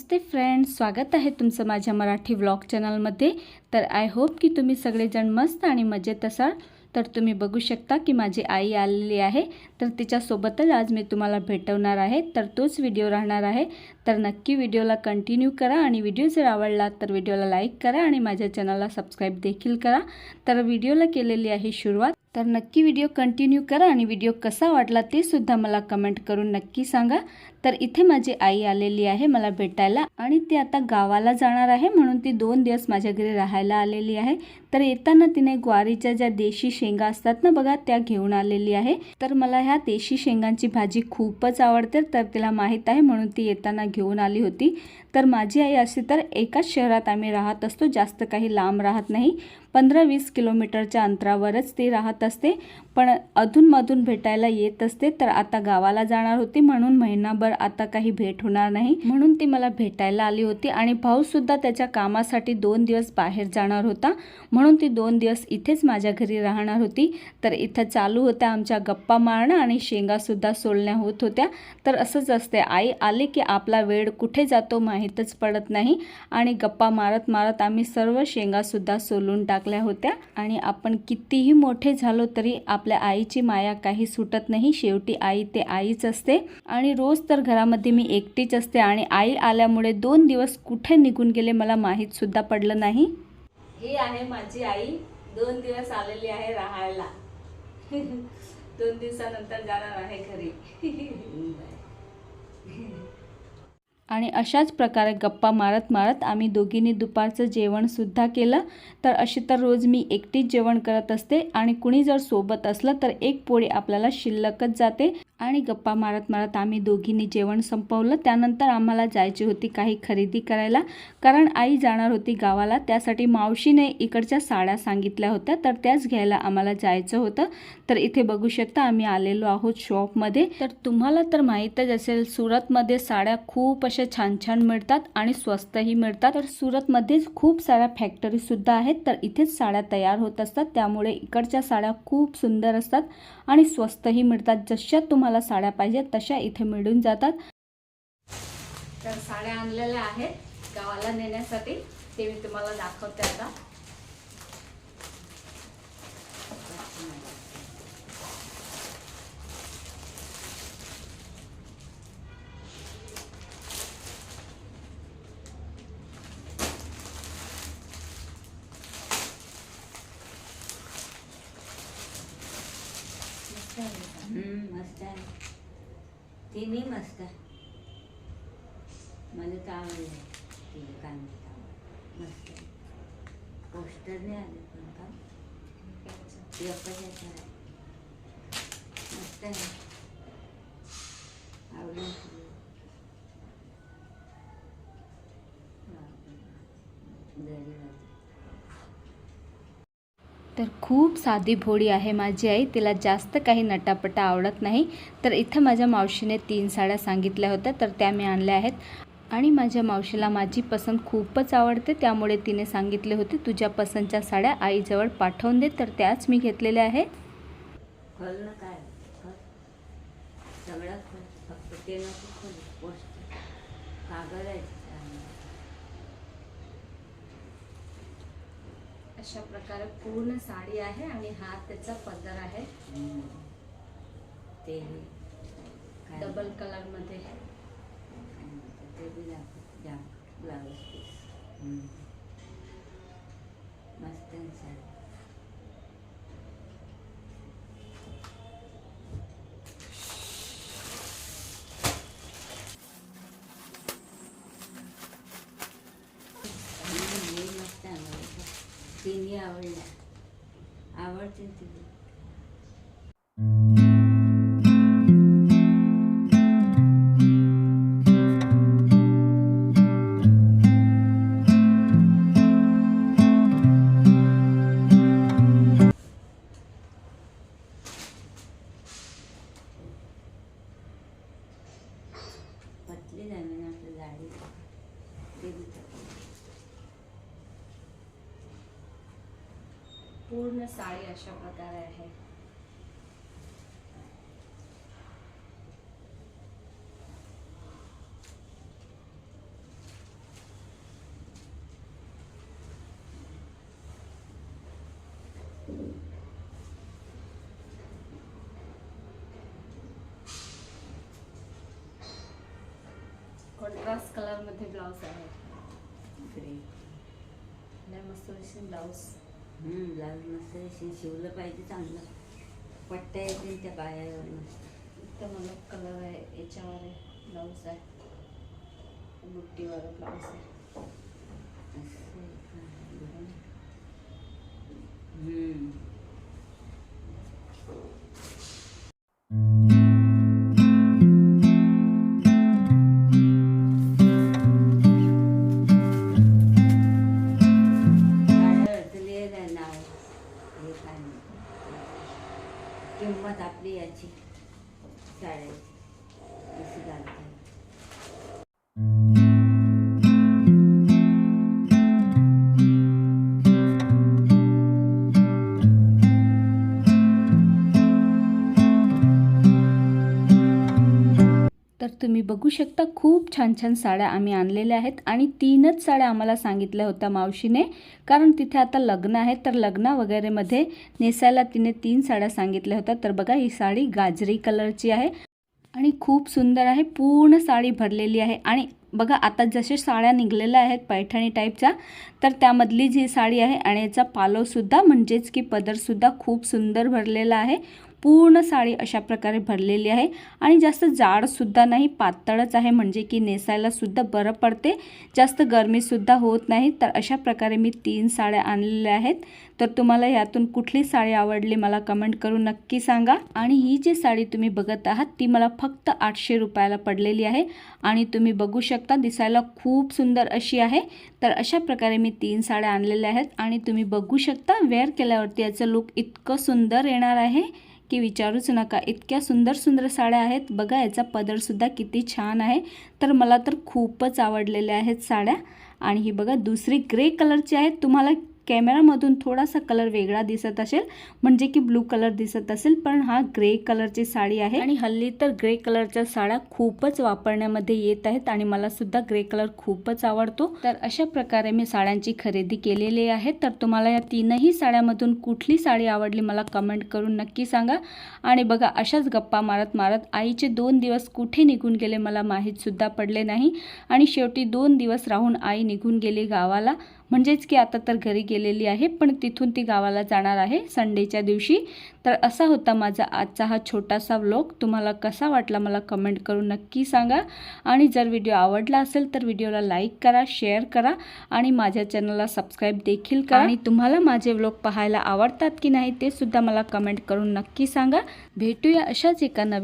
नमस्ते friends स्वागत आहे तुमचं माझ्या मराठी व्लॉग चॅनलमध्ये तर आय होप की तुम्ही सगळेजण मस्त आणि मजेत असाल. तर तुम्ही बघू शकता की माझी आई आलेली आहे. तर तिच्यासोबतच आज मी तुम्हाला भेटवणार आहे. तर तोच व्हिडिओ राहणार आहे. तर नक्की व्हिडिओला कंटिन्यू करा आणि व्हिडिओ जर आवडला तर व्हिडिओला लाईक करा आणि माझ्या चॅनलला सबस्क्राईब देखील करा. तर व्हिडिओला केलेली आहे सुरुवात. तर नक्की व्हिडिओ कंटिन्यू करा आणि व्हिडिओ कसा वाटला ते सुद्धा मला कमेंट करून नक्की सांगा. तर इथे माझी आई आलेली आहे मला भेटायला. आणि ती आता गावाला जाणार आहे म्हणून ती दोन दिवस माझ्या घरी राहायला आलेली आहे. तर येताना तिने ग्वारीच्या ज्या देशी शेंगा असतात ना बघा त्या घेऊन आलेली आहे. तर मला ह्या देशी शेंगांची भाजी खूपच आवडते तर तिला माहीत आहे म्हणून ती येताना घेऊन आली होती. तर माझी आई अशी तर एकाच शहरात आम्ही राहत असतो जास्त काही लांब राहत नाही. पंधरा वीस किलोमीटरच्या अंतरावरच ती राहत असते. पण अधूनमधून भेटायला येत असते तर आता गावाला जाणार होती. म्हणून महिनाभर आता काही भेट होणार नाही. म्हणून ती मला भेटायला आली होती आणि भाऊसुद्धा त्याच्या कामासाठी दोन दिवस बाहेर जाणार होता. म्हणून ती दोन दिवस इथेच माझ्या घरी राहणार होती. तर इथं चालू होत्या आमच्या गप्पा मारणं आणि शेंगासुद्धा सोलण्या होत होत्या. तर असंच असते. आई आले की आपला वेळ कुठे जातो माहीतच पडत नाही. आणि गप्पा मारत मारत आम्ही सर्व शेंगासुद्धा सोलून टाकल्या होत्या. आणि आपण कितीही मोठे झालो तरी आपल्या आईची माया काही सुटत नाही. शेवटी आई ते आईच असते. आणि रोज तर घरामध्ये मी एकटीच असते. आणि आई आल्यामुळे दोन दिवस कुठे निघून गेले मला माहीत सुद्धा पडलं नाही. ही आहे माझी आई. दोन दिवस आलेली आहे राहायला. दोन दिवसानंतर जाणार आहे घरी. आणि अशाच प्रकारे गप्पा मारत मारत आम्ही दोघींनी दुपारचं जेवणसुद्धा केलं. तर अशी तर रोज मी एकटीच जेवण करत असते आणि कुणी जर सोबत असलं तर एक पोळी आपल्याला शिल्लकच जाते. आणि गप्पा मारत मारत आम्ही दोघींनी जेवण संपवलं. त्यानंतर आम्हाला जायची होती काही खरेदी करायला. कारण आई जाणार होती गावाला. त्यासाठी मावशीने इकडच्या साड्या सांगितल्या होत्या. तर त्याच घ्यायला आम्हाला जायचं होतं. तर इथे बघू शकता आम्ही आलेलो आहोत शॉपमध्ये. तर तुम्हाला तर माहीतच असेल सुरतमध्ये साड्या खूप अशा छान छान मिळतात आणि स्वस्तही मिळतात. तर सुरतमध्येच खूप साऱ्या फॅक्टरीसुद्धा आहेत. तर इथेच साड्या तयार होत असतात. त्यामुळे इकडच्या साड्या खूप सुंदर असतात आणि स्वस्तही मिळतात. जशा तुम्हाला साड्या पाहिजेत तशा इथे मिळून जातात. तर साड्या आणलेल्या आहेत गावाला नेण्यासाठी ते मी तुम्हाला दाखवते आता. आहे मस्त आहे तिन्ही मस्त आहे मला तर आवडलं तिने काय म्हणतात मस्त आहे पोस्टरने आले पण का मस्त आहे. तर खूप साधी भोळी आहे माझी आई. तिला जास्त काही नटापटा आवडत नाही. तर इथं माझ्या मावशीने तीन साड्या सांगितल्या होत्या तर त्या मी आणल्या आहेत. आणि माझ्या मावशीला माझी पसंत खूपच आवडते. त्यामुळे तिने सांगितले होते तुझ्या पसंतच्या साड्या आईजवळ पाठवून दे. तर त्याच मी घेतलेल्या आहे काय? सगळं फक्त ते नको कागद आहे अशा प्रकारे पूर्ण साडी आहे आणि हा त्याचा पदर आहे. ते हे डबल कलरमध्ये काय म्हणतात ते बी दाखव जा ब्लाऊज पीस. मस्त आहे साडी तिन्ही आवडल्या आवडतील पूर्ण साडी अशा प्रकार है। कलर मध्य ब्लाउज है। मस्त ब्लाउज ब्लाऊज मस्त शिव- शिवलं पाहिजे चांगलं. पट्ट्या येतील त्या बायावर मस्त. इथं मला कलर आहे याच्यावर आहे ब्लाऊज आहे. बुट्टीवर ब्लाऊज आहे. Saturday. तुम्ही बघू शकता खूप छान छान साड्या आम्ही आणलेल्या आहेत आणि तीनच साड्या आम्हाला सांगितल्या होत्या मावशीने. कारण तिथे आता लग्न आहे तर लग्न वगैरेमध्ये नेसायला तिने तीन साड्या सांगितल्या होत्या. तर बघा ही साडी गाजरी कलरची आहे आणि खूप सुंदर आहे पूर्ण साडी भरलेली आहे. आणि बघा आता जसे साड्या निघलेल्या आहेत पैठणी टाईपच्या तर त्यामधली जी साडी आहे आणि याचा पालवसुद्धा म्हणजेच की पदरसुद्धा खूप सुंदर भरलेला आहे. पूर्ण साडी अशा प्रकारे भरलेली आहे. आणि जास्त जाडसुद्धा नाही पातळच आहे. म्हणजे की नेसायलासुद्धा बरं पडते. जास्त गरमीसुद्धा होत नाही. तर अशा प्रकारे मी तीन साड्या आणलेल्या आहेत. तर तुम्हाला यातून कुठली साडी आवडली मला कमेंट करून नक्की सांगा. आणि ही जी साडी तुम्ही बघत आहात ती मला फक्त आठशे रुपयाला पडलेली आहे. आणि तुम्ही बघू शकता दिसायला खूप सुंदर अशी आहे. तर अशा प्रकारे मी तीन साड्या आणलेल्या आहेत. आणि तुम्ही बघू शकता वेअर केल्यावरती याचं लुक इतकं सुंदर येणार आहे. की विचारूच नका. इतक्या सुंदर सुंदर साड्या आहेत. बघा याचा पदरसुद्धा किती छान आहे. तर मला तर खूपच आवडलेल्या आहेत साड्या. आणि ही बघा दुसरी ग्रे कलरची आहेत तुम्हाला कॅमेरामधून थोडासा कलर वेगळा दिसत असेल म्हणजे की ब्लू कलर दिसत असेल पण हा ग्रे कलरची साडी आहे. आणि हल्ली तर ग्रे कलरच्या साड्या खूपच वापरण्यामध्ये येत आहेत आणि मला सुद्धा ग्रे कलर खूपच आवडतो. तर अशा प्रकारे मी साड्यांची खरेदी केलेली आहे. तर तुम्हाला या तीनही साड्यामधून कुठली साडी आवडली मला कमेंट करून नक्की सांगा. आणि बघा अशाच गप्पा मारत मारत आईचे दोन दिवस कुठे निघून गेले मला माहीतसुद्धा पडले नाही. आणि शेवटी दोन दिवस राहून आई निघून गेली गावाला. म्हणजेच की आता तर घरी गेलेली आहे पण तिथून ती गावाला जाणार आहे संडेच्या दिवशी. तर असा होता माझा आजचा हा छोटासा व्लॉग तुम्हाला कसा वाटला मला कमेंट करून नक्की सांगा. आणि जर व्हिडिओ आवडला असेल तर व्हिडिओला लाईक करा शेअर करा आणि माझ्या चॅनलला सबस्क्राईब देखील करा. आणि तुम्हाला माझे व्लॉग पाहायला आवडतात की नाही ते सुद्धा मला कमेंट करून नक्की सांगा. भेटूया अशाच एका नवीन